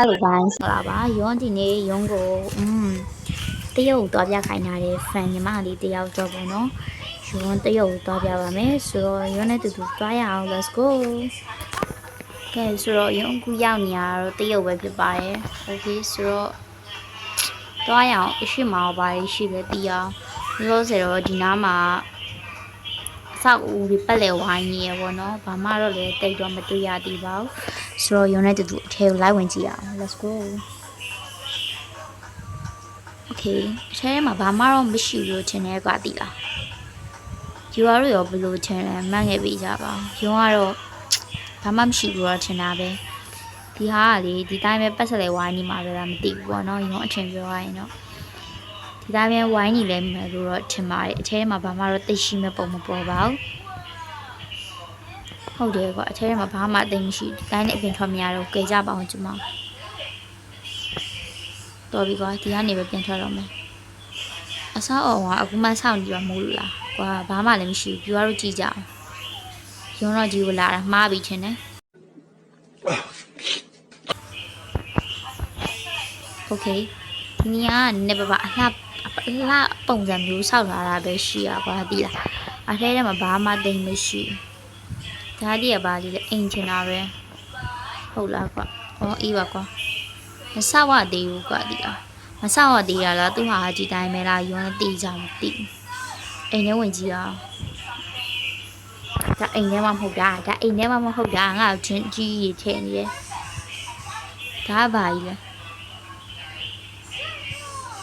Hello guys ဟုတ်လားပါရုံးဒီနေ့ရုံးကိုอืมတရုတ်ကိုတွားပြခိုင်းထားတဲ့ fan ညီမလေးတယောက်တော့ပေါ့နော်ရုံးတရုတ်ကိုတွားပြပါမယ်ဆိုတော့ရုံးနဲ့တူတူတွားရအောင် let's go ကဲဆိုတော့ရုံးအခုရောက်နေရတော့တရုတ်ပဲဖြစ်ပါတယ် okay ဆိုတော့တွားရအောင်အရှိမအောင်ပါရှိပဲတီးအောင်လို့ဆိုတော့ဒီနားမှာ အဆောက်အဦတွေပတ်လည်ဝိုင်းနေရပေါ့နော်ဘာမှတော့လည်းတိတ်တော့မတွေ့ရသေးပါဘူးဆိုတော့ရုံနဲ့တူတူအထဲကိုလိုက်ဝင်ကြည့်ရအောင် let's go okay အထဲမှာဘာမှတော့မရှိဘူးလို့ထင်တယ်ကွာတိလားယူရရောဘယ်လိုထင်လဲမှတ်ခဲ့ပြီးကြပါရုံကတော့ဘာမှမရှိဘူးတော့ထင်တာပဲဒီဟာကလေဒီတိုင်းပဲပတ်ဆက်လဲဝိုင်းနေမှာပဲလားမသိဘူးပေါ့နော်ရုံအထင်ပြောရရင်တော့ ဒီတိုင်းပဲဝိုင်းနေလဲမယ်လို့တော့ထင်ပါတယ်အထဲမှာဘာမှတော့သိရှိမဲ့ပုံမပေါ်ပါဘူးဟုတ်တယ်ကွာအထဲမှာဘာမှအသိမရှိဘူးတိုင်းနဲ့အပြင်ထွက်မရတော့ကြဲကြပါအောင်ကျွန်မတော်ပြီကွာဒီကနေပဲပြန်ထွက်တော့မယ်အဆောက်အအုံကအခုမှစောင့်နေရမို့လို့လားကွာဘာမှလည်းမရှိဘူးပြူရတော့ကြည့်ကြအောင်ရုံတော့ကြီးကိုလာတာမှားပြီချင်းတယ်โอเคဒီနေရာကနေပါပါအလှအ လှပုံစံမျိုးဆောက်လာတာပဲရှိရကွာဒီလားအထဲထဲမှာဘာမှတိမ်မရှိဘူးဒါတည်းကပါလေအိမ်ချင်တာပဲဟုတ်လားကွာဩအေးပါကွာမဆောက်ရသေးဘူးကွာဒီလားမဆောက်ရသေးတာလားသူဟာဒီတိုင်းပဲလားယွန်းတေးကြမသိဘူးအိမ်ထဲဝင်ကြည့်အောင်ဒါအိမ်ထဲမှာမဟုတ်တာဒါအိမ်ထဲမှာမဟုတ်တာငါ့ကိုချင်းကြီးရထည့်နေတယ်ဒါကဘာကြီးလဲ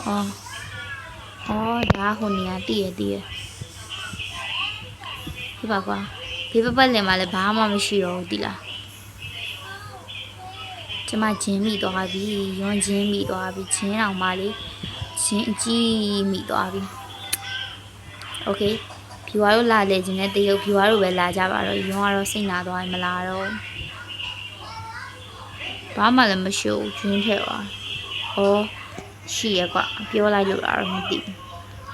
အော် ။အော်ဒါဟိုနေရာတည်ရတည်ရ။ဒီပါကွာ။ဒီပပတ်လင်မှာလည်းဘာမှမရှိတော့ဘူးတိလား။ကျမဂျင်းမိသွားပြီ။ရွန်ဂျင်းမိသွားပြီ။ဂျင်းအောင်ပါလေ။ဂျင်းအကြီးမိသွားပြီ။ Okay ။ဖြူဝါတို့လာလေခြင်းနဲ့တရုတ်ဖြူဝါတို့ပဲလာကြပါတော့။ရွန်ကတော့စိတ်နာသွားရင်မလာတော့။ဘာမှလည်းမရှိဘူးဂျင်းထဲသွား။အော် ရှိရကွာပြောလိုက်လို့လားမသိဘူး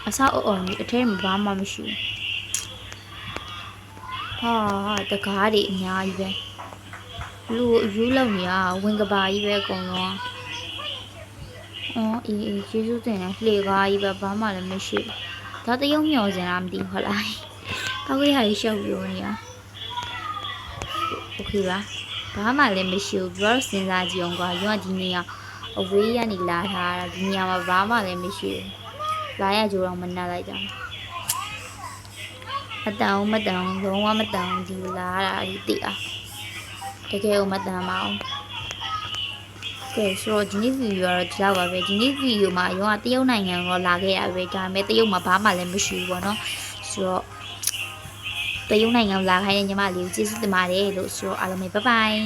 အဆောက်အအုံကြီးအထဲမှာဘာမှမရှိဘူး ဟာတကားတွေအများကြီးပဲလူအယူလောက်နေရဝင်ကဘာကြီးပဲအကုန်လုံးအော်အေးအေးကျေးဇူးတင်တယ်လှေကားကြီးပဲဘာမှလည်းမရှိဘူးဒါတရုံမျောစင်လားမသိဘူးဟုတ်လားတောက်ရရရှောက်ပြောနေရโอเคပါဘာမှလည်းမရှိဘူးပြောတော့စဉ်းစားကြည့်အောင်ကွာရုံးကဒီနေရာ အဝေးကနေလာထားတာဒီနေရာမှာဘာမှလည်းမရှိဘူးလာရကြတော့မနှက်လိုက်ကြဘူးမတန်ဘူးမတန်ဘူးလုံးဝမတန်ဘူးဒီလာတာဒီတိအားတကယ်ကိုမတန်ပါဘူးကဲဆိုတော့ဒီနေ့ဗီဒီယိုကတော့ဒီလောက်ပါပဲဒီနေ့ဗီဒီယိုမှာရောကတရုတ်နိုင်ငံတော့လာခဲ့ရပဲဒါပေမဲ့တရုတ်မှာဘာမှလည်းမရှိဘူးပေါ့နော်ဆိုတော့တရုတ်နိုင်ငံလာခိုင်းတဲ့ညီမလေးကိုကျေးဇူးတင်ပါတယ်လို့ဆိုတော့အားလုံးပဲဘိုင်ဘိုင်